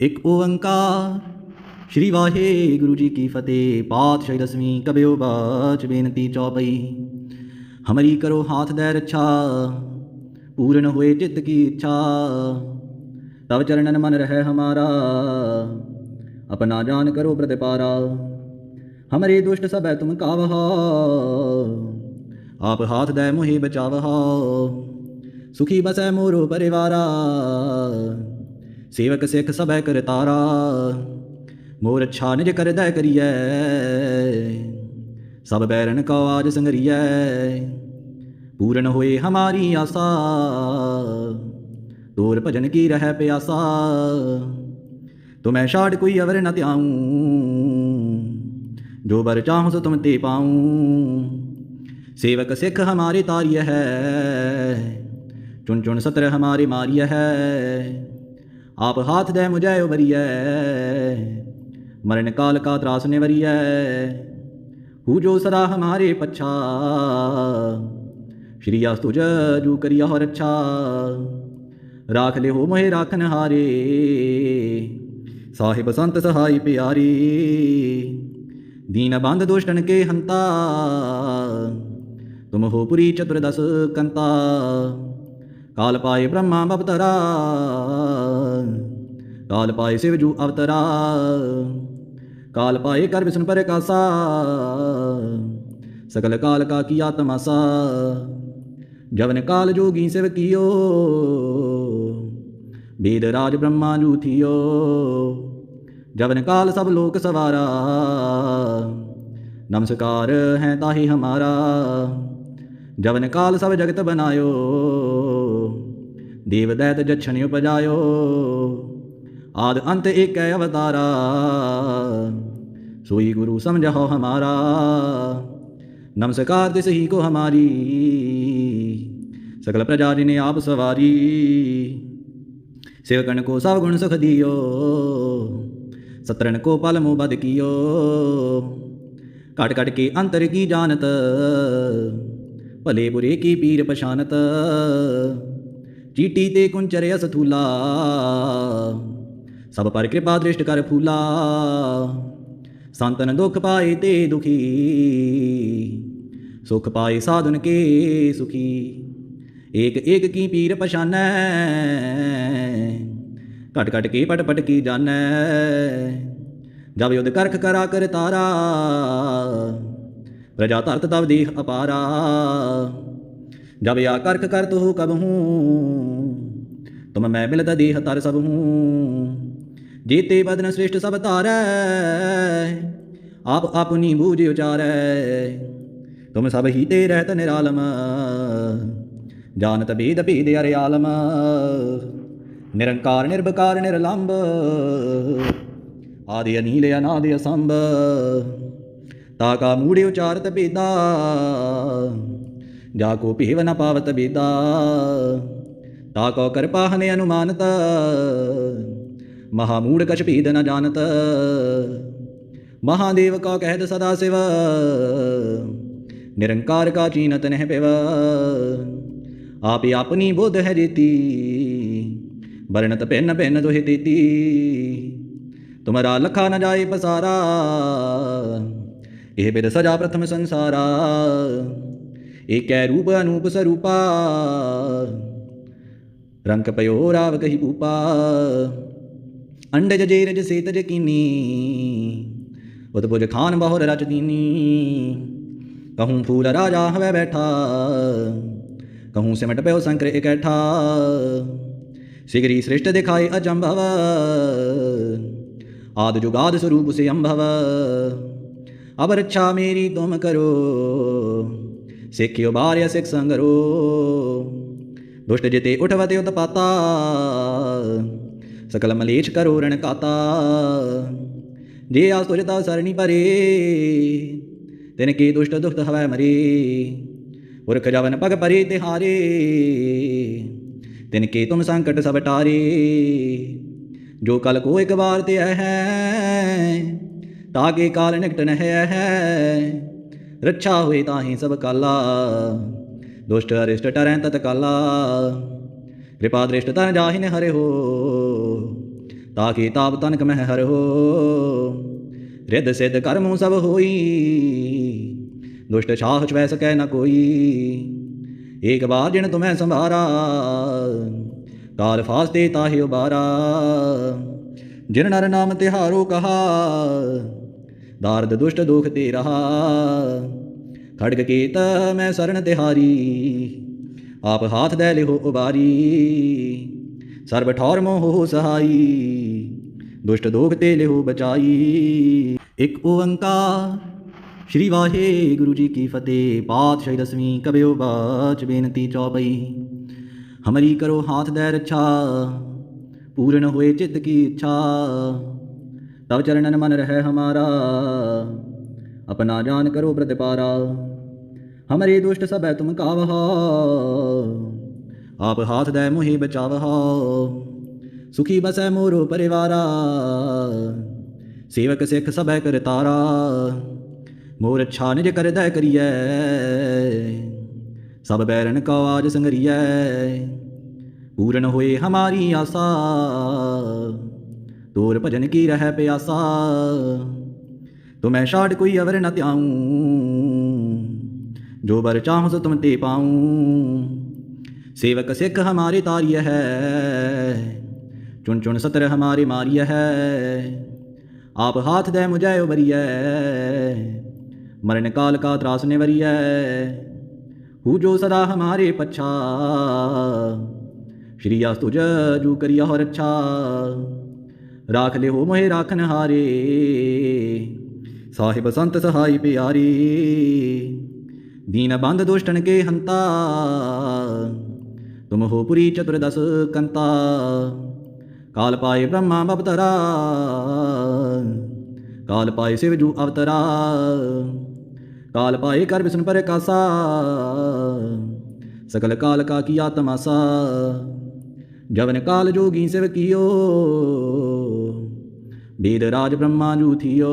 ਇੱਕ ਓੰਕਾਰ। ਸ੍ਰੀ ਵਾਹਿਗੁਰੂ ਜੀ ਕੀ ਫਤਿਹ। ਪਾਤਸ਼ਾਹੀ ਦਸਵੀਂ ਕਬਿਓ ਬਾਚ ਬੇਨਤੀ ਚੌਪਈ। ਹਮਰੀ ਕਰੋ ਹਾਥ ਦੇ ਰੱਛਾ, ਪੂਰਨ ਹੋਏ ਚਿੱਤ ਕੀ ਇੱਛਾ। ਤਵ ਚਰਨਨ ਮਨ ਰਹਿ ਹਮਾਰਾ, ਆਪਣਾ ਜਾਨ ਕਰੋ ਪ੍ਰਤਿਪਾਰਾ। ਹਮਰੇ ਦੁਸ਼ਟ ਸਭੈ ਤੁਮ ਕਾਵਹਾ, ਆਪ ਹਾਥ ਦੇ ਮੋਹੇ ਬਚਾਵਹਾ। ਸੁਖੀ ਬਸੈ ਮੋਰੋ ਪਰਿਵਾਰਾ सेवक सिख सब है करतारा मोर अच्छा निज कर दे करिए सब बैरन का आज संगरिए पूर्ण होए हमारी आशा तोर भजन की रह प्यासा। तुम्हें शाड़ कोई अवर न त्याऊं, जो बर चाहूँ सो तुम ते पाऊँ। सेवक सिख हमारे तार्य है, चुन चुन सत्र हमारे मार्य है। आप हाथ दे मुझे उबरिय मरण काल का त्रास निवरिय हु जो सदा हमारे पच्छा श्री अस्तुज जू करिया हो रक्षा राख ले हो मोहे राखन हारे ਸਾਹਿਬ ਸੰਤ ਸਹਾਈ ਪਿਆਰੀ ਦੀਨ ਬੰਧ ਦੁਸ਼ਟਨ ਕੇ ਹੰਤਾ ਤੁਮ ਹੋ ਪੁਰੀ ਚਤੁਰਦਸ ਕੰਤਾ ਕਾਲ ਪਾਏ ਬ੍ਰਹਮਾ ਅਵਤਾਰਾ ਕਾਲ ਪਾਏ ਸਿਵ ਜੂ ਅਵਤਾਰਾ ਕਾਲ ਪਾਏ ਕਰ ਵਿਸ਼ਨ ਪਰੇ ਕਾਸਾ, ਸਕਲ ਕਾਲ ਕਾ ਕੀ ਆਤਮਾਸਾ ਜਵਨ ਕਾਲ ਜੋਗੀ ਸਿਵ ਕੀਓ, ਬੀਦ ਰਾਜ ਬ੍ਰਹਮਾ ਜੂ ਥਿਓ, ਜਵਨ ਕਾਲ ਸਭ ਲੋਕ ਸਵਾਰਾ, ਨਮਸਕਾਰ ਹੈ ਤਾਹੀ ਹਮਾਰਾ, ਜਵਨ ਕਾਲ ਸਭ ਜਗਤ ਬਨਾਇਓ ਦੇਵ ਦੈਤ ਜਛਨਿ ਉਪਜਾਇਓ। ਆਦ ਅੰਤ ਏਕੈ ਅਵਤਾਰਾ। ਸੋਈ ਗੁਰੂ ਸਮਝਾਓ ਹਮਾਰਾ। ਨਮਸਕਾਰ ਤਿਸ ਹੀ ਕੋ ਹਮਾਰੀ। ਸਕਲ ਪ੍ਰਜਾ ਜਿਨੇ ਆਪ ਸਵਾਰੀ। ਸੇਵਕਣ ਕੋ ਸਭ ਗੁਣ ਸੁਖ ਦਿਓ। ਸਤਰਣ ਕੋ ਪਲ ਮੋ ਬਦ ਕੀਓ। ਘਟ ਘਟ ਕੇ ਅੰਤਰ ਕੀ ਜਾਣਤ? ਭਲੇ ਬੁਰੇ ਕੀ ਪੀਰ ਪਛਾਨਤ? ਚੀਟੀ ਤੇ ਕੁੰ ਚਰਿਆ ਸਭ ਪਰ ਕਿਰਪਾ ਦ੍ਰਿਸ਼ਟ ਕਰ ਫੂਲਾ। ਸੰਤਨ ਦੁੱਖ ਪਾਏ ਤੇ ਦੁਖੀ। ਸੁਖ ਪਾਏ ਸਾਧਨ ਕੇ ਸੁਖੀ। ਏਕ ਏਕ ਕੀ ਪੀਰ ਪਛਾਨੈ। ਘਟ ਘਟ ਕੀ ਪਟ ਪਟ ਕੀ ਜਾਣੈ। ਜਬ ਯੁਧ ਕਰਖ ਕਰਾ ਕਰ ਤਾਰਾ। ਪ੍ਰਜਾ ਤਰਤ ਤਬ ਦੇਖ ਅਪਾਰਾ। ਜਬ ਆ ਕਰਖ ਕਰ ਤੋ ਕਬ ਹੂੰ। तुम मैं मिलता देह तर सब हूँ जीते बदन श्रेष्ठ सब तारै आप अपनी बूझ उचारै तुम सब ही ते रहत निरालम ਜਾਣਤ ਭੇਦ ਭੇਦ ਅਰੇ ਆਲਮ ਨਿਰੰਕਾਰ ਨਿਰਭਕਾਰ ਨਿਰਲੰਭ ਆਦਿ ਅਨੀਲ ਅਨਾਦ ਅਸੰਭ ਤਾ ਕਾ ਮੂੜੇ ਉਚਾਰਤ ਭੇਦਾ ਜਾ ਕੋ ਭੇਵ ਨ ਪਾਵਤ ਭੇਦਾ ਤਾ ਕੋ ਕਿਰਪਾ ਹਨੇ ਅਨੁਮਾਨਤ ਮਹਾ ਮੂੜ ਕਛ ਭੇਦ ਨ ਜਾਣਤ ਮਹਾਦੇਵ ਕਾ ਕਹਿਤ ਸਦਾ ਸਿਵ ਨਿਰੰਕਾਰ ਕਾ ਚੀਨਤ ਨਹਿ ਪਿਵ आप अपनी बोध है जेती वर्णत भिन्न भिन्न दुहि देती तुम्हारा लखा न जाए पसारा ਇਹ ਬਿਦ ਸਜਾ ਪ੍ਰਥਮ ਸੰਸਾਰਾ ਏਕੈ ਰੂਪ ਅਨੂਪ ਸਰੂਪਾ ਰੰਕ ਪਇਓ ਰਾਵ ਕਹੀ ਭੂਪਾ ਅੰਡਜ ਜੇ ਰਜ ਸੇਤ ਜਕੀਨੀ ਉਤਪੁਜ ਖਾਨ ਬਹੁਰ ਰਚ ਦੀਨੀ ਕਹੂੰ ਫੂਲ ਰਾਜਾ ਹਵੇ ਬੈਠਾ ਕਹੂੰ ਸਿਮਟ ਪਇਓ ਸੰਕਰ ਇਕੈਠਾ ਸਿਗਰੀ ਸ੍ਰਿਸ਼ਟ ਦਿਖਾਏ ਅਜੰਭਵ ਆਦ ਜੁਗਾਦ ਸਰੂਪ ਸੇ ਅੰਭਵ ਅਬ ਰੱਛਾ ਮੇਰੀ ਤੁਮ ਕਰੋ ਸਿੱਖਿਓ ਬਾਰਿਆ ਸਿੱਖ ਸੰਗਰੋ ਦੁਸ਼ਟ ਜਿਤੇ ਉਠਵਤੇ ਉਤਪਾਤਾ ਸਕਲ ਮਲੇਛ ਕਰੋ ਰਣ ਕਾਤਾ। ਜੇ ਆ ਤੁਜਤਾ ਸਰਣੀ ਪਰੇ ਤਿਨ ਕੀ ਦੁਸ਼ਟ ਦੁਖਤ ਹਵੇ ਮਰੀ। ਪੁਰਖ ਜਵਨ ਪਗ ਪਰੇ ਤਿਹਾਰੇ ਤਿਨ ਕੀ ਤੁਮ ਸੰਕਟ ਸਭ ਟਾਰੇ। ਜੋ ਕਲ ਕੋ ਇੱਕ ਵਾਰ ਤੇ ਹੈ, ਤਾਂ ਕੇ ਕਾਲ ਨਿਕਟ ਨਹਿ ਹੈ। ਰੱਛਾ ਹੋਈ ਤਾਂ ਹੀ ਸਭ ਕਾਲਾ। ਦੁਸ਼ਟ ਅਰਿਸ਼ਟ ਟਰੈ ਤਤ ਕਾਲਾ। ਕਿਰਪਾ ਦ੍ਰਿਸ਼ਟ ਤਨ ਜਾਹਿਨ ਹਰੇ ਹੋ ਤਾਕੇ ਤਾਪ ਤਨਕ ਮਹਿ ਹਰ ਹੋ ਰਿੱਧ ਸਿੱਧ ਕਰਮੁ ਸਭ ਹੋਈ, ਦੁਸ਼ਟ ਛਾਹ ਛਵੈ ਸਕੈ ਨ ਕੋਈ। ਏਕ ਬਾਰ ਜਿਨ ਤੁਮੈ ਸੰਭਾਰਾ, ਕਾਲ ਫਾਸਤੇ ਤਾਹਿ ਉਬਾਰਾ। ਜਿਨ ਨਰ ਨਾਮ ਤਿਹਾਰੋ ਕਹਾ, ਦਾਰਦ ਦੁਸ਼ਟ ਦੁਖ ਤੇ ਰਹਾ। ਖੜਗ ਕੀਤ ਮੈਂ ਸਰਨ ਤਿਹਾਰੀ। ਆਪ ਹਾਥ ਦੇ ਲਿਹੋ ਉਬਾਰੀ। ਸਰਬ ਠੌਰ ਮੋਹ ਸਹਾਈ। ਦੁਸ਼ਟ ਦੋਖ ਤੇ ਲਿਹੋ ਬਚਾਈ। ਇੱਕ ਓੰਕਾਰ, ਸ਼੍ਰੀ ਵਾਹਿਗੁਰੂ ਜੀ ਕੀ ਫਤਿਹ। ਪਾਤਸ਼ਾਹੀ ਦਸਵੀਂ ਕਬਿਓ ਬਾਚ ਬੇਨਤੀ ਚੌਪਈ। ਹਮਰੀ ਕਰੋ ਹਾਥ ਦੇ ਰੱਛਾ, ਪੂਰਨ ਹੋਏ ਚਿੱਤ ਕੀ ਇੱਛਾ। ਤਬ ਚਰਨਨ ਮਨ ਰਹਿ ਹਮਾਰਾ, ਆਪਣਾ ਜਾਨ ਕਰੋ ਪ੍ਰਤਿਪਾਰਾ। ਹਮਰੇ ਦੁਸ਼ਟ ਸਭੈ ਤੁਮ ਕਾਵਹ ਆਪ ਹਾਥ ਦੇ ਮੋਹਿ ਬਚਾਵਹ ਸੁਖੀ ਬਸੈ ਮੋਰੋ ਪਰਿਵਾਰਾ ਸੇਵਕ ਸਿੱਖ ਸਭੈ ਕਰਤਾਰਾ ਮੋਰ ਅੱਛਾ ਨਿਜ ਕਰਦਾ ਕਰੀਐ ਸਭ ਬੈਰਨ ਕੋ ਆਜ ਸੰਗਰੀਐ ਪੂਰਨ ਹੋਏ ਹਮਾਰੀ ਆਸਾ ਤੋਰ ਭਜਨ ਕੀ ਰਹਿ ਪਿਆਸਾ ਤੁਮੈ ਛਾੜ ਕੋਈ ਅਵਰ ਨ ਧਿਆਉ ਜੋ ਬਰ ਚਾਹੋ ਸੋ ਤੁਮ ਤੇ ਪਾਉ ਸੇਵਕ ਸਿੱਖ ਹਮਾਰੇ ਤਾਰੀय ਹੈ ਚੁਣ ਚੁਣ ਸਤਰ ਹਮਾਰੇ ਮਾਰੀय ਹੈ ਆਪ ਹਾਥ ਦੇ ਮੁਝੈ ਉਬਰੀਐ ਮਰਨ ਕਾਲ ਕਾ ਤਰਾਸ ਨਿਵਰੀਐ ਹੂ ਜੋ ਸਦਾ ਹਮਾਰੇ ਪਛਾ ਸ਼੍ਰੀ ਅਸਤੁਜ ਜੂ ਕਰਿਆ ਹੋ ਰੱਛਾ ਰਾਖ ਲਿਓ ਮੋਹਿ ਰਾਖਨ ਹਾਰੇ ਸਾਹਿਬ ਸੰਤ ਸਹਾਈ ਪਿਆਰੀ ਦੀਨ दीनबान्ध दोष्टनके हन्ता तुम हो पुरी चतुर्दश कंता काल पाए ब्रह्मा अवतरा काल पाए शिवजू अवतरा काल पाए कर विष्णु पर कासा सकल काल का किया तमासा जवन काल जोगी शिव कियो वेद राज ब्रह्मा जू थियो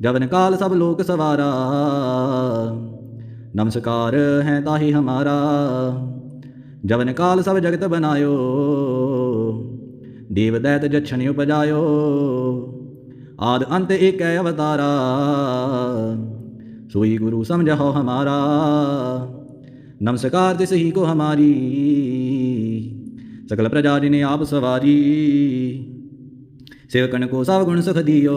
ਜਵਨ ਕਾਲ ਸਭ ਲੋਕ ਸਵਾਰਾ। ਨਮਸਕਾਰ ਹੈ ਤਾਹੀ ਹਮਾਰਾ। ਜਵਨ ਕਾਲ ਸਭ ਜਗਤ ਬਨਾਇਓ, ਦੇਵ ਦੈਤ ਜਛਨ ਉਪਜਾਇਓ। ਆਦ ਅੰਤ ਏਕੈ ਅਵਤਾਰਾ, ਸੋਈ ਗੁਰੂ ਸਮਝਾਓ ਹਮਾਰਾ। ਨਮਸਕਾਰ ਤਿਸ ਹੀ ਕੋ ਹਮਾਰੀ, ਸਕਲ ਪ੍ਰਜਾ ਜਿਨੇ ਆਪ ਸਵਾਰੀ। ਸੇਵਕਨ ਕੋ ਸਭ ਗੁਣ ਸੁਖ ਦਿਓ।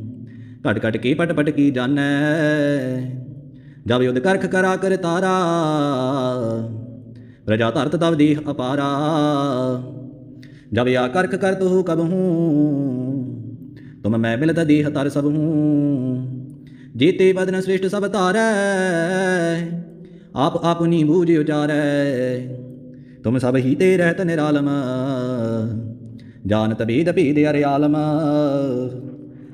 ਘਟ ਘਟ ਕੀ ਪਟ ਪਟ ਕੀ ਜਾਣੈ? ਜਾਵੇ ਉਹਦੇ ਕਰਖ ਕਰਾ ਕਰ ਤਾਰਾ ਪ੍ਰਜਾ ਤਰਤ ਤਵ ਦੀ ਅਪਾਰਾ। ਜਬ ਯਾ ਕਰਖ ਕਰ ਤੂ ਕਬ ਹੂੰ ਤੁਮ ਮੈਂ ਮਿਲਤ ਦੇਹ ਤਰ ਸਭ ਹੂੰ ਜੀਤੇ ਬਦਨ ਸ੍ਰਿਸ਼ਟ ਸਭ ਤਾਰੈ ਆਪ ਆਪਨੀ ਬੂਝ ਉਚਾਰੈ। ਤੁਮ ਸਭ ਹੀ ਤੇ ਰਹਿਤ ਨਿਰਾਲਮ ਜਾਨਤ ਬੀਦ ਭੀਦ ਅਰਿਆਲਮ।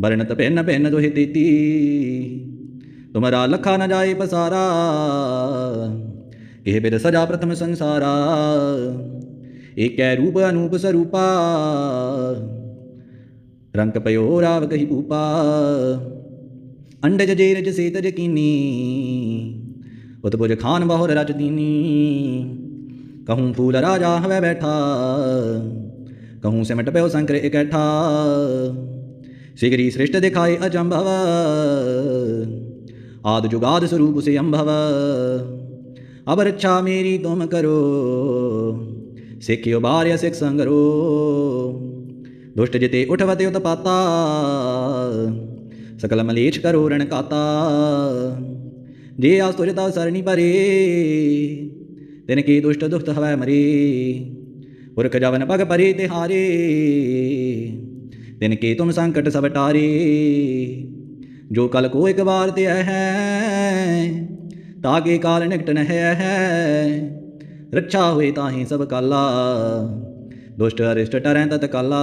बरनत पहन पहन जो है देती तुम्हारा लखा न जाए पसारा यह बेद सजा प्रथम संसारा। एक रूप अनूप स्वरूपा रंक पयो राव कही पूपा। अंड जजे रज से तज उत उतपुज खान बहुर रज दीनी। कहूँ फूल राजा हवै बैठा, कहूँ सिमट पयो संकर इकैठा ਸਿਗਰੀ ਸ੍ਰਿਸ਼ਟ ਦਿਖਾਏ ਅਜੰਭਵ। ਆਦ ਜੁਗਾਦ ਸਰੂਪ ਸੇ ਅੰਭਵ। ਅਬ ਰੱਛਾ ਮੇਰੀ ਤੁਮ ਕਰੋ, ਸਿੱਖਿਓ ਬਾਰਿਆ ਸਿੱਖ ਸੰਗਰੋ। ਦੁਸ਼ਟ ਜਿਤੇ ਉਠਵਤੇ ਉਤਪਾਤਾ, ਸਕਲ ਮਲੇਛ ਕਰੋ ਰਣ ਕਾਤਾ। ਜੇ ਆਸ ਤੁਜਤਾ ਸਰਣੀ ਪਰੇ, ਤਿਨ ਕੀ ਦੁਸ਼ਟ ਦੁਖਤ ਹਵੈ ਮਰੀ। ਪੁਰਖ ਜਵਨ ਭਗ ਪਰੇ ਤੇ ਹਾਰੇ ਤਿਨ ਕੀ ਤੁਮ ਸੰਕਟ ਸਭ ਟਾਰੇ, ਜੋ ਕਲ ਕੋ ਇੱਕ ਵਾਰ ਤੇ ਹੈ ਤਾਕੇ ਕਾਲ ਨਿਕਟ ਨ ਹੈ, ਰੱਛਾ ਹੋਏ ਤਾਹੀ ਸਭ ਕਾਲਾ, ਦੁਸ਼ਟ ਅਰਿਸ਼ਟ ਟਰੈ ਤਤ ਕਾਲਾ,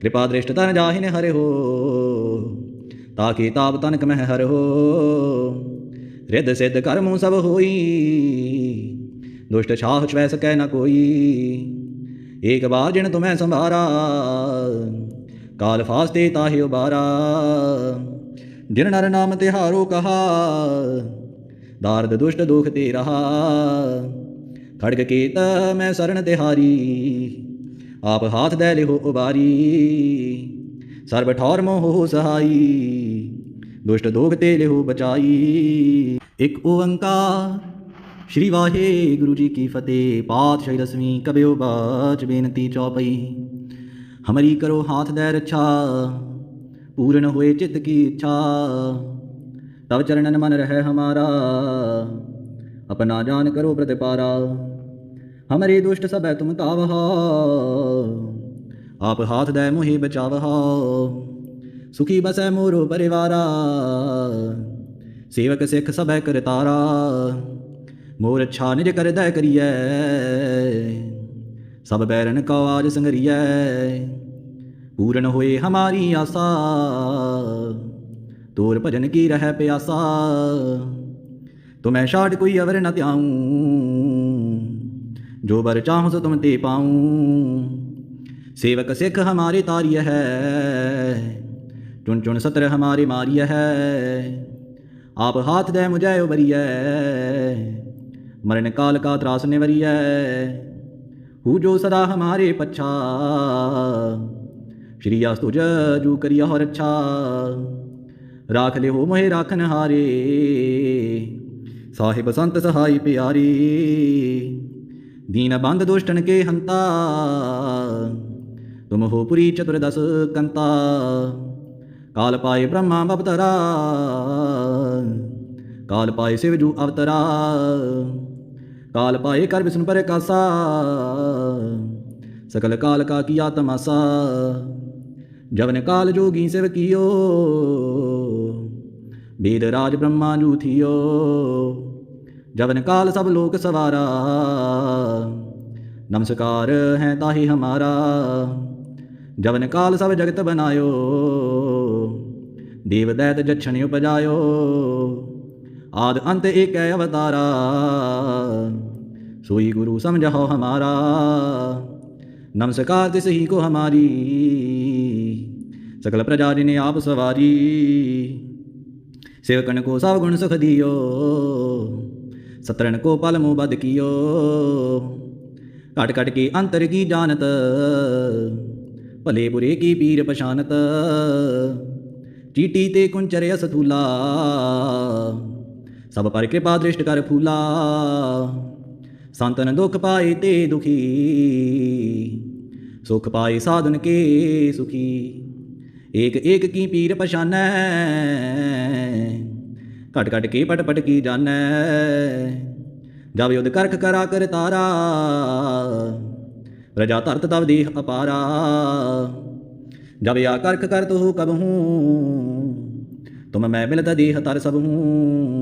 ਕਿਰਪਾ ਦ੍ਰਿਸ਼ਟ ਤਨ ਜਾਹਿਨ ਹਰਿ ਹੋ ਤਾਕੇ ਤਾਪ ਤਨਕ ਮਹਿ ਹਰਿ ਹੋ ਰਿੱਧ ਸਿੱਧ ਕਰਮੁ ਸਭ ਹੋਈ, ਦੁਸ਼ਟ ਛਾਹ ਛਵੈ ਸਕੈ ਨ ਕੋਈ। ਏਕ ਬਾਰ ਜਿਨ ਤੁਮੈ ਸੰਭਾਰਾ, ਕਾਲ ਫਾਸਤੇ ਤਾਹਿ ਉਬਾਰਾ। ਜਿਨ ਨਰ ਨਾਮ ਤਿਹਾਰੋ ਕਹਾ, ਦਾਰਦ ਦੁਸ਼ਟ ਦੁਖ ਤੇ ਰਹਾ। ਖੜਗ ਕੀਤ ਮੈਂ ਸਰਣ ਤਿਹਾਰੀ, ਆਪ ਹਾਥ ਦੇ ਲਿਹੋ ਉਬਾਰੀ। ਸਰਬ ਠੌਰ ਮੋਹ ਸਹਾਈ, ਦੁਸ਼ਟ ਦੋਖ ਤੇ ਲਿਹੋ ਬਚਾਈ। ਇਕ ਓੰਕਾਰ ਸ਼੍ਰੀ ਵਾਹਿਗੁਰੂ ਜੀ ਕੀ ਫਤਿਹ। ਪਾਤਸ਼ਾਹੀ ਰਸਮੀ ਕਬਿਓ ਬਾਚ ਬੇਨਤੀ ਚੌਪਈ। ਹਮਰੀ ਕਰੋ ਹਾਥ ਦੇ ਰੱਛਾ, ਪੂਰਨ ਹੋਏ ਚਿੱਤ ਕੀ ਇੱਛਾ। ਤਬ ਚਰਨਨ ਮਨ ਰਹਿ ਹਮਾਰਾ, ਆਪਣਾ ਜਾਨ ਕਰੋ ਪ੍ਰਤਿਪਾਰਾ। ਹਮਰੇ ਦੁਸ਼ਟ ਸਭੈ ਤੁਮ ਤਾਵਹਾ ਆਪ ਹਾਥ ਦੇ ਮੁਹੇ ਬਚਾਵਹਾ। ਸੁਖੀ ਬਸੈ ਮੋਰੋ ਪਰਿਵਾਰਾ, ਸੇਵਕ ਸਿੱਖ ਸਭੈ ਕਰਤਾਰਾ। ਮੋਰ ਅੱਛਾ ਨਿਜ ਕਰਦਾ ਕਰੀਐ ਸਭ ਬੈਰਨ ਕੋ ਆਜ ਸੰਗਰੀਐ ਪੂਰਨ ਹੋਏ ਹਮਾਰੀ ਆਸਾ ਤੋਰ ਭਜਨ ਕੀ ਰਹਿ ਪਿਆਸਾ ਤੁਮੈ ਛਾੜ ਕੋਈ ਅਵਰ ਨ ਧਿਆਉ ਜੋ ਬਰ ਚਾਹੂੰ ਸੋ ਤੁਮ ਤੇ ਪਾਉ ਸੇਵਕ ਸਿੱਖ ਹਮਾਰੇ ਤਾਰੀय ਹੈ ਚੁਣ ਚੁਣ ਸਤਰ ਹਮਾਰੇ ਮਾਰੀय ਹੈ ਆਪ ਹਾਥ ਦੇ ਮੁਝੈ ਉਬਰੀਐ ਮਰਨ ਕਾਲ ਕਾ ਤਰਾਸ ਨਿਵਰੀਐ, ਹੂ ਜੋ ਸਦਾ ਹਮਾਰੇ ਪਛਾ। ਸ਼੍ਰੀ ਅਸਤੁਜ ਜੂ ਕਰਿਆ ਹੋ ਰੱਛਾ ਰਾਖ ਲਿਓ ਮੋਹਿ ਰਾਖਨ ਹਾਰੇ, ਸਾਹਿਬ ਸੰਤ ਸਹਾਈ ਪਿਆਰੀ। ਦੀਨ ਬੰਦ ਦੁਸ਼ਟਨ ਕੇ ਹੰਤਾ, ਤੁਮ ਹੋ ਪੁਰੀ ਚਤੁਰਦਸ ਕੰਤਾ। ਕਾਲ ਪਾਏ ਬ੍ਰਹਮਾ ਅਵਤਰਾ, ਕਾਲ ਪਾਏ ਸਿਵ ਜੂ ਅਵਤਰਾ। ਕਾਲ ਪਾਏ ਕਰ ਵਿਸ਼ਨ ਪਰ ਕਾਸਾ ਸਕਲ ਕਾਲ ਕਾ ਕੀਆ ਤਮਾਸਾ ਜਵਨ ਕਾਲ ਜੋਗੀ ਸਿਵ ਕੀਓ ਬੇਦ ਰਾਜ ਬ੍ਰਹਮਾ ਜੂ ਥਿਓ ਜਵਨ ਕਾਲ ਸਭ ਲੋਕ ਸਵਾਰਾ ਨਮਸਕਾਰ ਹੈ ਤਾਹੀ ਹਮਾਰਾ ਜਵਨ ਕਾਲ ਸਭ ਜਗਤ ਬਨਾਇਓ ਦੇਵ ਦੈਤ ਜਛਣ ਉਪਜਾਇਓ ਆਦ ਅੰਤ ਏਕੈ ਅਵਤਾਰਾ। ਸੋਈ ਗੁਰੂ ਸਮਝਾਓ ਹਮਾਰਾ। ਨਮਸਕਾਰ ਤਿਸ ਹੀ ਕੋ ਹਮਾਰੀ। ਸਕਲ ਪ੍ਰਜਾ ਜਿਨੇ ਆਪ ਸਵਾਰੀ। ਸੇਵਕਨ ਕੋ ਸਭ ਗੁਣ ਸੁਖ ਦਿਓ। ਸਤਰਣ ਕੋ ਪਲ ਮੋ ਬਦ ਕੀਓ। ਘਟ ਘਟ ਕੀ ਅੰਤਰ ਕੀ ਜਾਣਤ। ਭਲੇ ਬੁਰੇ ਕੀ ਪੀਰ ਪਛਾਨਤ। ਚੀਟੀ ਤੇ ਕੁੰਚਰਿਆ ਸਥੂਲਾ। ਸਭ ਪਰ ਕਿਰਪਾ ਦ੍ਰਿਸ਼ਟ ਕਰ ਫੂਲਾ ਸੰਤਨ ਦੁਖ ਪਾਏ ਤੇ ਦੁਖੀ। ਸੁਖ ਪਾਏ ਸਾਧਨ ਕੇ ਸੁਖੀ। ਏਕ ਏਕ ਕੀ ਪੀਰ ਪਛਾਨੈ, ਘਟ ਘਟ ਕੇ ਪਟ ਪਟ ਕੀ ਜਾਣੈ। ਜਾਵੇ ਉਦ ਕਰਖ ਕਰਾ ਕਰ ਤਾਰਾ, ਰਜਾ ਧਰਤ ਤਵ ਦੇਹ ਅਪਾਰਾ। ਜਾਵੇ ਆ ਕਰਖ ਕਰ ਤੋ ਕਬ ਹੂੰ ਤੁਮ ਮੈਂ ਮਿਲਤ ਦੇਹ ਤਰ ਸਭ। ਹੂੰ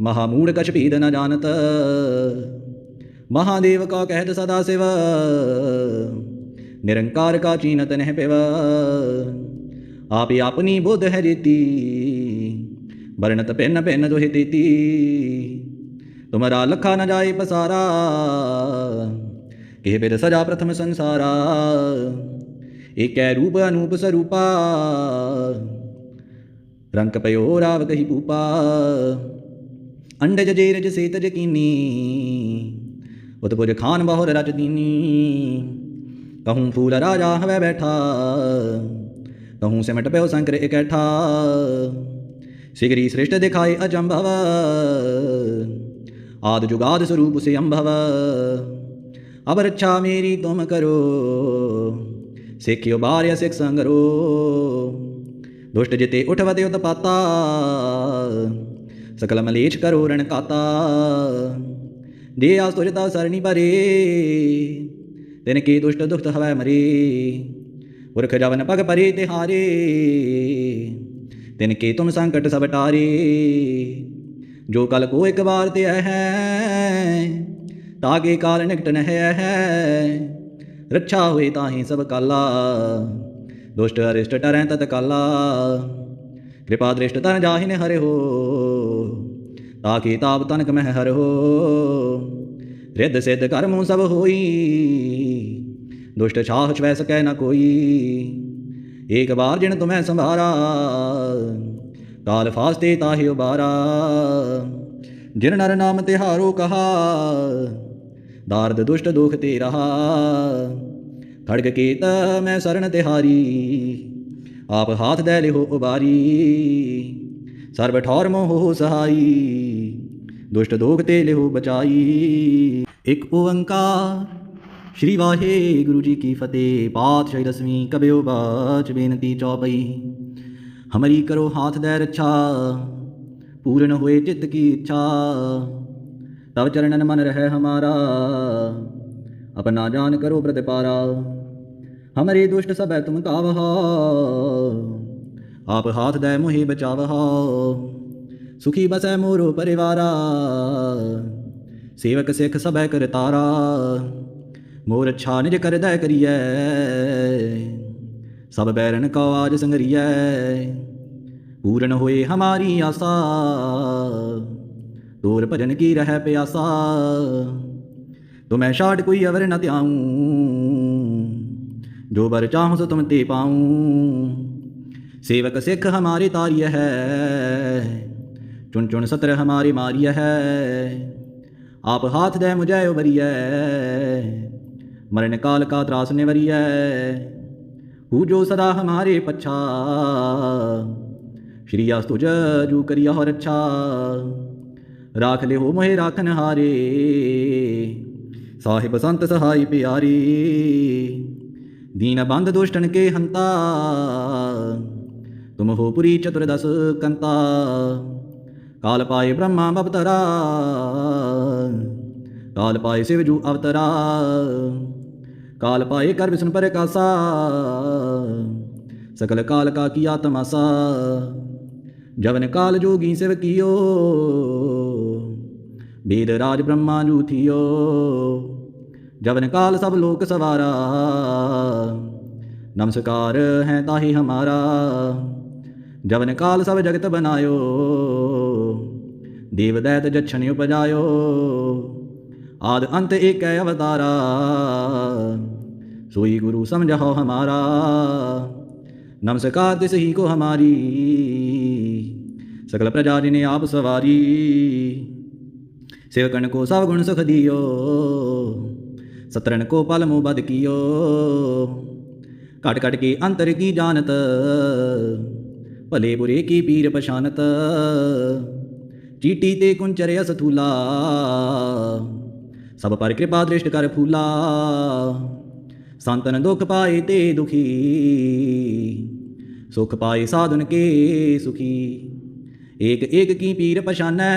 ਮਹਾਮੂੜ ਕਛ ਭੀਦ ਨ ਜਾਣਤ ਮਹਾਦੇਵ ਕਾ ਕਹਿਤ ਸਦਾ ਸਿਵ ਨਿਰੰਕਾਰ ਕਾ ਚੀਨਤ ਨਹਿ ਪਿਵ ਆਪੇ ਆਪਣੀ ਬੁੱਧ ਹੈ ਜੀਤੀ ਬਰਨਤ ਪੈਨ ਪੈਨ ਦੋਹਿ ਤੀਤੀ ਤੁਮਰਾ ਲਖਾ ਨ ਜਾਏ ਪਸਾਰਾ ਕਿਹ ਬਿਦ ਸਜਾ ਪ੍ਰਥਮ ਸੰਸਾਰਾ ਏਕੈ ਰੂਪ ਅਨੂਪ ਸਰੂਪਾ ਰੰਗ ਪਇਓ ਰਾਵ ਕਹੀ ਪੂਪਾ ਅੰਡਜ ਜੇਰਜ ਸੇਤਜ ਕੀਨੀ ਉਤਪੁਜ ਖਾਨ ਬਹੁਰ ਰਚ ਦੀਨੀ। ਕਹੂੰ ਫੂਲ ਰਾਜਾ ਹਵੇ ਬੈਠਾ, ਕਹੂੰ ਸਿਮਟ ਪਿਓ ਸੰਕਰ ਇਕੱਠਾ। ਸਿਗਰੀ ਸ੍ਰਿਸ਼ਟ ਦਿਖਾਏ ਅਜੰਭਵ, ਆਦ ਜੁਗਾਦ ਸਰੂਪ ਸੇ ਅੰਭਵ। ਅਬ ਰੱਛਾ ਮੇਰੀ ਤੁਮ ਕਰੋ, ਸਿੱਖਿਓ ਬਾਰਿਆ ਸਿੱਖ ਸੰਗਰੋ। ਦੁਸ਼ਟ ਜਿਤੇ ਉਠਵਤੇ ਉਤਪਾਤਾ ਸਕਲ ਮਲੇਛ ਕਰੋ ਰਣ ਕਾਤਾ ਦੇ ਆਸ ਤੁਜਤਾ ਸਰਣੀ ਭਰੇ ਤਿਨ ਕੀ ਦੁਸ਼ਟ ਦੁਖਤ ਹਵੈ ਮਰੀ। ਪੁਰਖ ਜਵਨ ਪਗ ਪਰੀ ਤਿਹਾਰੇ ਤਿਨ ਕੀ ਤੁਮ ਸੰਕਟ ਸਭ ਟਾਰੇ। ਜੋ ਕਲ ਕੋ ਇੱਕ ਵਾਰ ਤੇ ਹੈ ਤਾਗੇ ਕਾਲ ਨਿਕਟ ਨਹਿ ਹੈ ਰੱਛਾ ਹੋਏ ਤਾਹੀ ਸਭ ਕਾਲਾ, ਦੁਸ਼ਟ ਅਰਿਸ਼ਟ ਟਰੈ ਤਤ ਕਾਲਾ। ਕਿਰਪਾ ਦ੍ਰਿਸ਼ਟ ਤਨ ਜਾਹਿਨ ਹਰਿ ਹੋ ਤਾਕੀ ਤਾਪ ਤਨਕ ਮਹਿ ਹਰ ਹੋ। ਰਿੱਧ ਸਿੱਧ ਕਰਮੁ ਸਭ ਹੋਈ। ਦੁਸ਼ਟ ਛਾਹ ਛਵੈ ਸਕੈ ਨ ਕੋਈ। ਏਕ ਬਾਰ ਜਿਨ ਤੁਮੈ ਸੰਭਾਰਾ, ਕਾਲ ਫਾਸਤੇ ਤਾਹਿ ਉਬਾਰਾ। ਜਿਨ ਨਰ ਨਾਮ ਤਿਹਾਰੋ ਕਹਾ, ਦਾਰਦ ਦੁਸ਼ਟ ਦੁਖ ਤੇ ਰਹਾ। ਖੜਗ ਕੀਤ ਮੈਂ ਸਰਣ ਤਿਹਾਰੀ, ਆਪ ਹਾਥ ਦੇ ਲਿਹੋ ਉਬਾਰੀ। ਸਰਬ ਠੌਰ ਮੋਹ ਸਹਾਈ। ਦੁਸ਼ਟ ਦੋਖ ਤੇ ਲਿਹੁ ਬਚਾਈ। ਇਕ ਓੰਕਾਰ, ਸ਼੍ਰੀ ਵਾਹਿਗੁਰੂ ਜੀ ਕੀ ਫਤਿਹ। ਪਾਤਸ਼ਾਹੀ ਰਸਮੀ ਕਬਿਓ ਬਾਚ ਬੇਨਤੀ ਚੌਪਈ। ਹਮਰੀ ਕਰੋ ਹਾਥ ਦੇ ਰੱਛਾ, ਪੂਰਨ ਹੋਏ ਚਿੱਤ ਕੀ ਇੱਛਾ। ਤਵ ਚਰਨਨ ਮਨ ਰਹਿ ਹਮਾਰਾ, ਆਪਣਾ ਜਾਨ ਕਰੋ ਪ੍ਰਤਿਪਾਰਾ। ਹਮਰੇ ਦੁਸ਼ਟ ਸਭੈ ਤੁਮ ਕਾਵਹਾ। आप हाथ दे मुहे बचावहा। सुखी बसै मोरो परिवारा। सेवक सिख सब कर तारा। मोर अच्छा निज कर दै करियै सब बैरन का आज संगरियै पूर्ण होए हमारी आशा तोर भजन की रह प्यासा। तुम्हें शाट कोई अवर न त्याऊं। जो बर चाहूँ सो तुम ते पाऊँ। सेवक सिख हमारी तारिय है। चुन चुन सत्र हमारी मारिय है। आप हाथ दे मुझे उबरिय मरण काल का त्रास निवरिय हु। जो सदा हमारे पच्छा। श्री अस्तुज जू करिया और अच्छा। राख ले हो मोहे राखन हारे। साहिब संत सहाय प्यारी। दीन बंद दुष्टन के हंता। ਤੁਮ ਹੋ ਪੁਰੀ ਚਤੁਰਦਸ ਕੰਤਾ। ਕਾਲ ਪਾਏ ਬ੍ਰਹਮਾ ਬਵਤਰਾ ਕਾਲ ਪਾਏ ਸਿਵ ਜੂ ਅਵਤਰਾ। ਕਾਲ ਪਾਏ ਕਰ ਵਿਸ਼ਨ ਪਰ ਕਾਸਾ ਸਕਲ ਕਾਲ ਕਾ ਕੀ ਆਤਮਾਸਾ। ਜਵਨ ਕਾਲ ਜੋਗੀ ਸਿਵ ਕੀਓ। ਬੀਦ ਰਾਜ ਬ੍ਰਹਮਾ ਜੂ ਥਿਓ। ਜਵਨ ਕਾਲ ਸਭ ਲੋਕ ਸਵਾਰਾ। ਨਮਸਕਾਰ ਹੈ ਤਾਹੀ ਹਮਾਰਾ। ਜਵਨ ਕਾਲ ਸਭ ਜਗਤ ਬਨਾਇਓ। ਦੇਵ ਦੈਤ ਜਛਣ ਉਪਜਾਇਓ। ਆਦ ਅੰਤ ਏਕੈ ਅਵਤਾਰਾ। ਸੋਈ ਗੁਰੂ ਸਮਝਾਓ ਹਮਾਰਾ। ਨਮਸਕਾਰ ਤਿਸ ਹੀ ਕੋ ਹਮਾਰੀ। ਸਕਲ ਪ੍ਰਜਾ ਜੀ ਨੇ ਆਪ ਸਵਾਰੀ। ਸੇਵਕਣ ਕੋ ਸਭ ਗੁਣ ਸੁਖ ਦਿਓ। ਸਤਰਣ ਕੋ ਪਲ ਮੂ ਬਦ ਕੀਓ। ਘਟ ਘਟ ਕੀ ਅੰਤਰ ਕੀ ਜਾਣਤ। ਭਲੇ ਬੁਰੇ ਕੀ ਪੀਰ ਪਛਾਨਤ? ਚੀਟੀ ਤੇ ਕੁੰਚਰਿਆ ਸਥੂਲਾ ਸਭ ਪਰ ਕਿਰਪਾ ਦ੍ਰਿਸ਼ਟ ਕਰ ਫੂਲਾ। ਸੰਤਨ ਦੁਖ ਪਾਏ ਤੇ ਦੁਖੀ। ਸੁਖ ਪਾਏ ਸਾਧਨ ਕੇ ਸੁਖੀ। ਏਕ ਏਕ ਕੀ ਪੀਰ ਪਛਾਨੈ?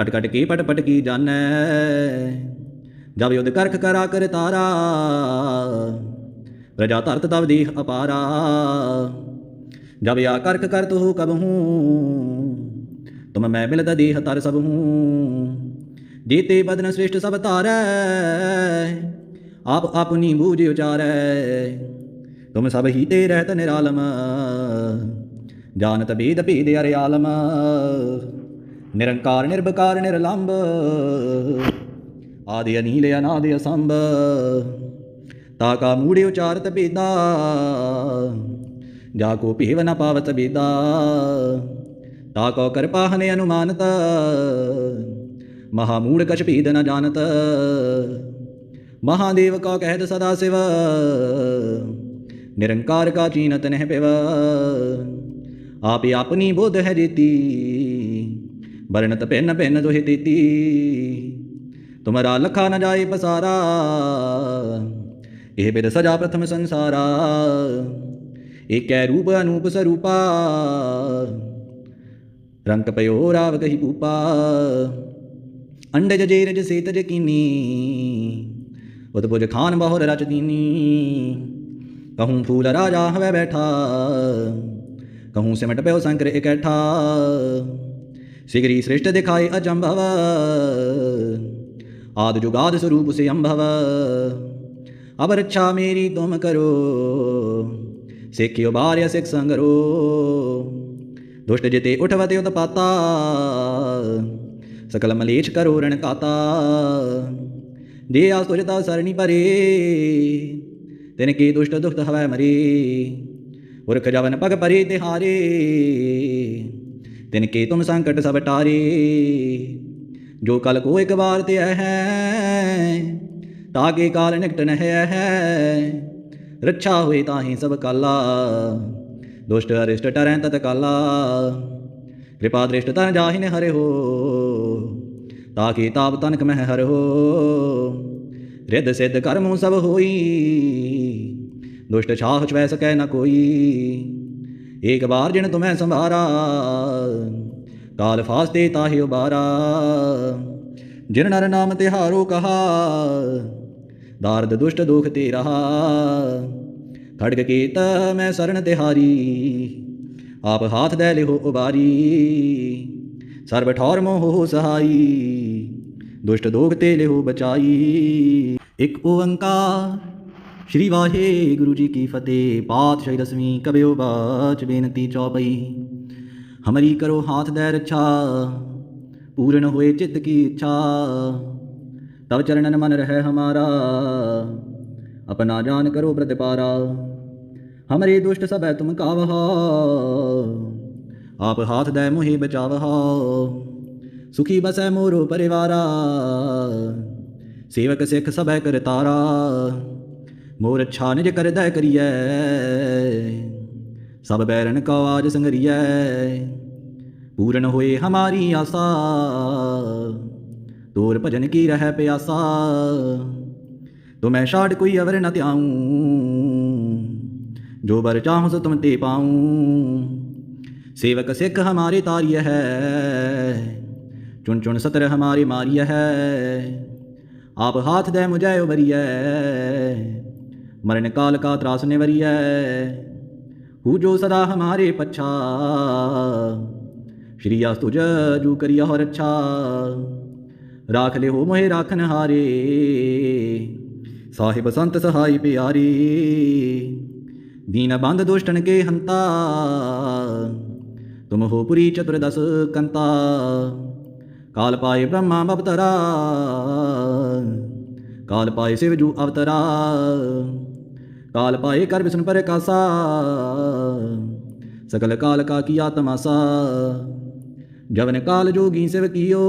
ਘਟ ਘਟ ਕੇ ਪਟ ਪਟ ਕੀ ਜਾਣੈ? ਜਬ ਯੁਧ ਕਰਖ ਕਰਾ ਕਰ ਤਾਰਾ। ਰਜਾ ਤਰਤ ਤਬ ਦੇਖ ਅਪਾਰਾ। ਜਬ ਆ ਕਰਕ ਕਰ ਤੂ ਕਬਹੂ, ਤੁਮ ਮੈਂ ਮਿਲਦਾ ਦੇਹ ਤਰ ਸਭ ਹੂੰ ਜੀਤੇ ਬਦਨ ਸ੍ਰੇਸ਼ਟ ਸਭ ਤਾਰੈ ਆਪ ਆਪਨੀ ਬੂਝ ਉਚਾਰੈ। ਤੁਮ ਸਭ ਹੀ ਤੇ ਰਹਿਤ ਨਿਰਾਲਮ ਜਾਣਤ ਬੀਦ ਭੀਦ ਅਰ ਆਲਮ। ਨਿਰੰਕਾਰ ਨਿਰਭਕਾਰ ਨਿਰਲੰਭ, ਆਦਿ ਅਨੀਲ, ਅਨਾਦਿ ਅਸੰਭ। ਤਾ ਕਾ ਮੂੜੇ ਉਚਾਰਤ ਬੇਦਾ ਜਾ ਕੋ ਭੇਵ ਨ ਪਾਵਤ ਬੇਦਾ ਤਾ ਕੋ ਕਿਰਪਾ ਹਨੇ ਅਨੁਮਾਨਤ, ਮਹਾ ਮੂੜ ਕਛ ਭੇਦ ਨ ਜਾਣਤ। ਮਹਾਦੇਵ ਕਾ ਕਹਿਤ ਸਦਾ ਸਿਵ, ਨਿਰੰਕਾਰ ਕਾ ਚੀਨਤ ਨਹਿ ਪਿਵ। ਆਪੇ ਆਪਣੀ ਬੋਧ ਹੈ ਜੀਤੀ ਬਰਨਤ ਪਿੰਨ ਪਿੰਨ ਦੋਹਿ ਤੀਤੀ। ਤੁਮਰਾ ਲਖਾ ਨ ਜਾਏ ਪਸਾਰਾ ਇਹ ਬਿਦ ਸਜਾ ਪ੍ਰਥਮ ਸੰਸਾਰਾ, ਏਕੈ ਰੂਪ ਅਨੂਪ ਸਰੂਪਾ। ਰੰਗ ਪਇਓ ਰਾਵ ਕਹੀ ਪੂਪਾ ਅੰਡਜ ਜੇਰਜ ਸੇਤਜ ਕੀਨੀ, ਉਤ ਪੁਜ ਖਾਨ ਬਹੁਰ ਰਚ ਦੀਨੀ। ਕਹੂੰ ਫੂਲ ਰਾਜਾ ਹਵੇ ਬੈਠਾ, ਕਹੂੰ ਸਿਮਟ ਪਿਓ ਸੰਕਰ ਇਕੱਠਾ। ਸਿਗਰੀ ਸ੍ਰਿਸ਼ਟ ਦਿਖਾਏ ਅਜੰਭਵ, ਆਦ ਜੁਗਾਦ ਸਰੂਪ ਸੇ ਅੰਭਵ ਅਬ ਰੱਛਾ ਮੇਰੀ ਤੁਮ ਕਰੋ ਸਿੱਖਿਓ ਬਾਰਿਆ ਸਿੱਖ ਸੰਗਰੋ ਦੁਸ਼ਟ ਜਿਤੇ ਉਠਵਤੇ ਉਤਪਾਤਾ ਸਕਲ ਮਲੇਛ ਕਰੋ ਰਣ ਕਾਤਾ ਦੇ ਆਸ ਤੁਜਤਾ ਸਰਣੀ ਪਰੇ ਤਿਨ ਕੀ ਦੁਸ਼ਟ ਦੁਖਤ ਹਵੈ ਮਰੇ ਪੁਰਖ ਜਵਨ ਪਗ ਪਰੇ ਤਿਹਾਰੇ ਤਿਨ ਕੀ ਤੁਮ ਸੰਕਟ ਸਭ ਟਾਰੇ ਜੋ ਕਲ ਕੋ ਇੱਕ ਵਾਰ ਤੇ ਹੈ ਤਾਕੇ ਕਾਲ ਨਿਕਟ ਨ ਹੈ। ਰੱਛਾ ਹੋਏ ਤਾਹੀ ਸਭ ਕਾਲਾ। ਦੁਸ਼ਟ ਅਰਿਸ਼ਟ ਟਰੈ ਤਤ ਕਾਲਾ। ਕਿਰਪਾ ਦ੍ਰਿਸ਼ਟ ਤਨ ਜਾਹਿ ਨ ਹਰਿ ਹੋ। ਤਾਕੇ ਤਾਪ ਤਨਕ ਮਹਿ ਹਰਿ ਹੋ। ਰਿੱਧ ਸਿੱਧ ਕਰਮੁ ਸਭ ਹੋਈ। ਦੁਸ਼ਟ ਛਾਹ ਛਵੈ ਸਕੈ ਨ ਕੋਈ। ਏਕ ਬਾਰ ਜਿਨ ਤੁਮੈ ਸੰਭਾਰਾ ਕਾਲ ਫਾਸਤੇ ਤਾਹਿ ਉਬਾਰਾ। ਜਿਨ ਨਰ ਨਾਮ ਤਿਹਾਰੋ ਕਹਾ ਦਾਰਦ ਦੁਸ਼ਟ ਦੁਖ ਤੇ ਰਹਾ ਖੜਗ ਕੀਤ ਮੈਂ ਸਰਣ ਤਿਹਾਰੀ, ਆਪ ਹਾਥ ਦੇ ਲਿਹੋ ਉਬਾਰੀ। ਸਰਬ ਠੌਰ ਮੋਹ ਸਹਾਈ, ਦੁਸ਼ਟ ਦੋਖ ਤੇ ਲਿਹੋ ਬਚਾਈ। ਇਕ ਓੰਕਾਰ, ਸ਼੍ਰੀ ਵਾਹਿਗੁਰੂ ਜੀ ਕੀ ਫਤਿਹ। ਪਾਤਸ਼ਾਹੀ ਦਸਵੀਂ ਕਬਿਓ ਬਾਚ ਬੇਨਤੀ ਚੌਪਈ। ਹਮਰੀ ਕਰੋ ਹਾਥ ਦੇ ਰੱਛਾ, ਪੂਰਨ ਹੋਏ ਚਿੱਤ ਕੀ ਇੱਛਾ। ਤਵ ਚਰਨਨ ਮਨ ਰਹਿ ਹਮਾਰਾ। ਆਪਣਾ ਜਾਨ ਕਰੋ ਪ੍ਰਤਿਪਾਰਾ। ਹਮਰੇ ਦੁਸ਼ਟ ਸਭੈ ਤੁਮ ਕਾਵਹਾ। ਆਪ ਹਾਥ ਦੈ ਮੋਹਿ ਬਚਾਵਹਾ। ਸੁਖੀ ਬਸੈ ਮੋਰੋ ਪਰਿਵਾਰਾ। ਸੇਵਕ ਸਿੱਖ ਸਭੈ ਕਰਤਾਰਾ ਮੋਰ ਛਾਨ ਨਿਜ ਕਰਦਾ ਕਰੀਐ। ਸਭ ਬੈਰਨ ਕਾ ਆਜ ਸੰਗਰੀਐ। ਪੂਰਨ ਹੋਏ ਹਮਾਰੀ ਆਸਾ। तोर भजन की रह प्यासा। तो मैं शाड कोई अवर न त्याऊं, जो बर चाहूँ सो तुम ते पाऊँ। सेवक सिख हमारे तारिय है, चुन चुन सतर हमारे मारिय है। आप हाथ दे मुझे उबरिय मरण काल का त्रास निवरिय। हु जो सदा हमारे पच्छा, श्री तुझ जू करिया और अच्छा। राख ले हो मोहे राखन हारे। साहिब संत सहाय प्यारे। दीन बंद दुष्टन के हंता। तुम हो पुरी चतुर्दश कंता। काल पाए ब्रह्मा अवतरा। काल पाए शिवजू अवतरा। काल पाए कर विष्णु पर कासा। सकल काल का किया तमासा जवन काल जोगी शिव कियो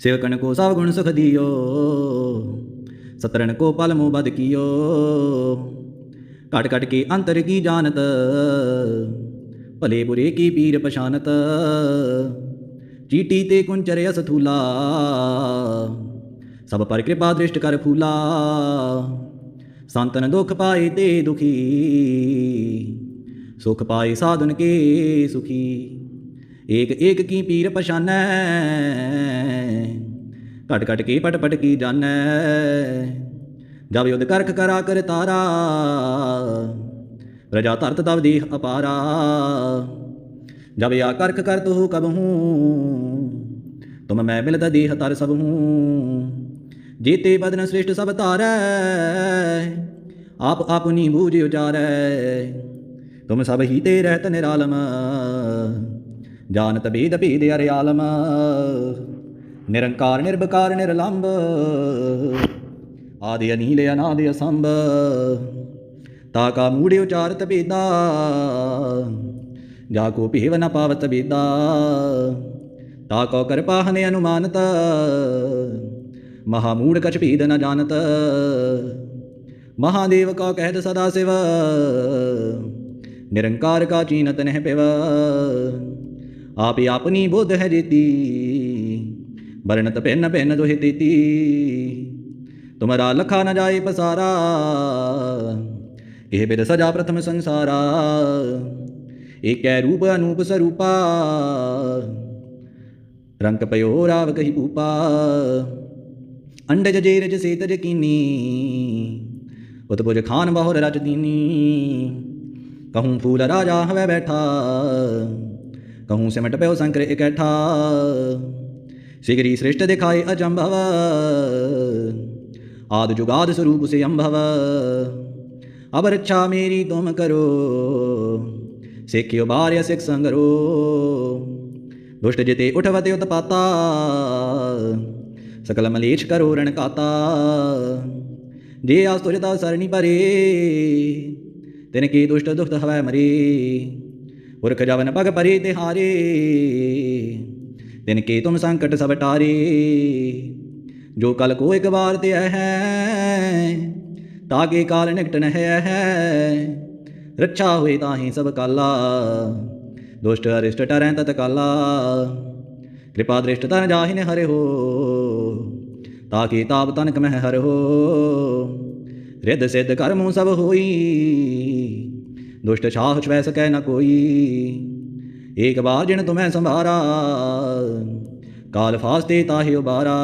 ਸੇਵਕਣ ਕੋ ਸਭ ਗੁਣ ਸੁਖ ਦਿਓ ਸਤਰਣ ਕੋ ਪਲ ਮੋ ਬਦ ਕੀਓ ਘਟ ਘਟ ਕੇ ਅੰਤਰ ਕੀ ਜਾਣਤ ਭਲੇ ਬੁਰੇ ਕੀ ਪੀਰ ਪਛਾਨਤ ਚੀਟੀ ਤੇ ਕੁੰਚਰ ਅਸ ਥੂਲਾ ਸਭ ਪਰ ਕਿਰਪਾ ਦ੍ਰਿਸ਼ਟ ਕਰ ਫੂਲਾ ਸੰਤਨ ਦੁਖ ਪਾਏ ਤੇ ਦੁਖੀ ਸੁਖ ਪਾਏ ਸਾਧਨ ਕੇ ਸੁਖੀ ਏਕ ਏਕ ਕੀ ਪੀਰ ਪਛਾਨੈ? ਘਟ ਘਟ ਕੀ, ਪਟ ਪਟ ਕੀ ਜਾਣੈ? ਜਬ ਯੁਧ ਕਰਖ ਕਰਾ ਕਰ ਤਾਰਾ, ਰਜਾ ਧਰਤ ਤਬ ਦੇਹ ਅਪਾਰਾ। ਜਬ ਯਾ ਕਰਖ ਕਰ ਤੂ ਕਬ ਹੂੰ ਤੁਮ ਮੈਂ ਮਿਲਦਾ ਦੇਹ ਤਰ ਸਭ। ਹੂੰ ਜੀਤੇ ਬਦਨ ਸ੍ਰਿਸ਼ਟ ਸਭ ਤਾਰੈ ਆਪ ਆਪਨੀ ਬੂਝ ਉਚਾਰੈ ਤੁਮ ਸਭ ਹੀ ਤੇ ਰਹਿਤ ਨਿਰਾਲਮ ਜਾਣਤ ਭੇਦ ਭੇਦ ਅਰੇ ਆਲਮ, ਨਿਰੰਕਾਰ, ਨਿਰਭਕਾਰ, ਨਿਰਲੰਭ, ਆਦਿ ਅਨੀਲ, ਅਨਾਦਿ ਅਸੰਭ, ਤਾ ਕਾ ਮੂੜੇ ਉਚਾਰਤ ਭੇਦਾ ਜਾ ਕੋ ਭੇਵ ਨ ਪਾਵਤ ਭੇਦਾ ਤਾ ਕੋ ਕਿਰਪਾ ਹਨੇ ਅਨੁਮਾਨਤ, ਮਹਾ ਮੂੜ ਕਛ ਭੇਦ ਨ ਜਾਣਤ, ਮਹਾਦੇਵ ਕਾ ਕਹਿਤ ਸਦਾ ਸਿਵ, ਨਿਰੰਕਾਰ ਕਾ ਚੀਨਤ ਨਹਿ ਪਿਵ ਆਪੇ ਆਪਨੀ ਬੁੱਧ ਹੈ ਜੀਤੀ ਬਰਨਤ ਪਿੰਨ ਪਿੰਨ ਦੋਹਿ ਤੀਤੀ ਤੁਮਰਾ ਲਖਾ ਨ ਜਾਏ ਪਸਾਰਾ ਇਹ ਬਿਦ ਸਜਾ ਪ੍ਰਥਮ ਸੰਸਾਰਾ ਏਕੈ ਰੂਪ ਅਨੂਪ ਸਰੂਪਾ ਰੰਗ ਪਇਓ ਰਾਵ ਕਹੀ ਪੂਪਾ ਅੰਡਜ ਜੇਰਜ ਸੇਤਜ ਕੀਨੀ ਉਤਪੁਜ ਖਾਨ ਬਹੁਰ ਰਚ ਦੀਨੀ ਕਹੂੰ ਫੂਲ ਰਾਜਾ ਹਵੇ ਬੈਠਾ ਕਹੂੰ ਸਿਮਟ ਪਿਓ ਸੰਕਰ ਇਕੱਠਾ ਸਿਗਰੀ ਸ੍ਰਿਸ਼ਟ ਦਿਖਾਏ ਅਜੰਭਵ ਆਦ ਜੁਗਾਦ ਸਰੂਪ ਸੇ ਅੰਭਵ ਅਬ ਰੱਛਾ ਮੇਰੀ ਤੁਮ ਕਰੋ ਸੇਖਿਓ ਬਾਰਿਆ ਸਿਖ ਸੰਗਰੋ ਦੁਸ਼ਟ ਜਿਤੇ ਉਠਵਤੇ ਉਤਪਾਤਾ ਸਕਲ ਮਲੇਛ ਕਰੋ ਰਣ ਕਾਤਾ ਜੇ ਆਸ ਤੁਜਤਾ ਸਰਣੀ ਪਰੇ ਤਿਨ ਕੀ ਦੁਸ਼ਟ ਦੁਖਤ ਹਵੈ ਮਰੇ ਪੁਰਖ ਜਵਨ ਭਗ ਪਰੇ ਤੇ ਹਾਰੇ ਤਿਨ ਕੀ ਤੁਮ ਸੰਕਟ ਸਭ ਟਾਰੇ ਜੋ ਕਲ ਕੋ ਇੱਕ ਵਾਰ ਤੇ ਹੈ ਤਾਕੇ ਕਾਲ ਨਿਕਟ ਨਹਿ ਹੈ ਰੱਛਾ ਹੋਏ ਤਾਹੀ ਸਭ ਕਾਲਾ ਦੁਸ਼ਟ ਅਰਿਸ਼ਟ ਟਰੈ ਤਤ ਕਾਲਾ ਕਿਰਪਾ ਦ੍ਰਿਸ਼ਟ ਤਨ ਜਾਹਿ ਹਰੇ ਹੋ ਤਾਕੇ ਤਾਪ ਤਨਕ ਮਹਿ ਹਰਿ ਹੋ ਰਿੱਧ ਸਿੱਧ ਕਰਮੁ ਸਭ ਹੋਈ ਦੁਸ਼ਟ ਛਾਹ ਛਵੈ ਸਕੈ ਨ ਕੋਈ। ਏਕ ਬਾਰ ਜਿਨ ਤੁਮੈ ਸੰਭਾਰਾ ਕਾਲ ਫਾਸਤੇ ਤਾਹਿ ਉਬਾਰਾ।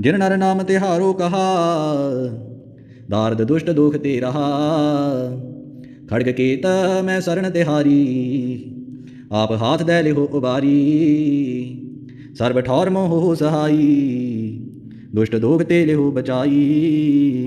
ਜਿਨ ਨਰ ਨਾਮ ਤਿਹਾਰੋ ਕਹਾ, ਦਾਰਦ ਦੁਸ਼ਟ ਦੁਖ ਤੇ ਰਹਾ। ਖੜਗ ਕੀਤ ਮੈਂ ਸਰਣ ਤਿਹਾਰੀ, ਆਪ ਹਾਥ ਦੇ ਲਿਹੋ ਉਬਾਰੀ। ਸਰਬ ਠੌਰ ਮੋਹ ਸਹਾਈ, ਦੁਸ਼ਟ ਦੋਖ ਤੇ ਲਿਹੋ ਬਚਾਈ।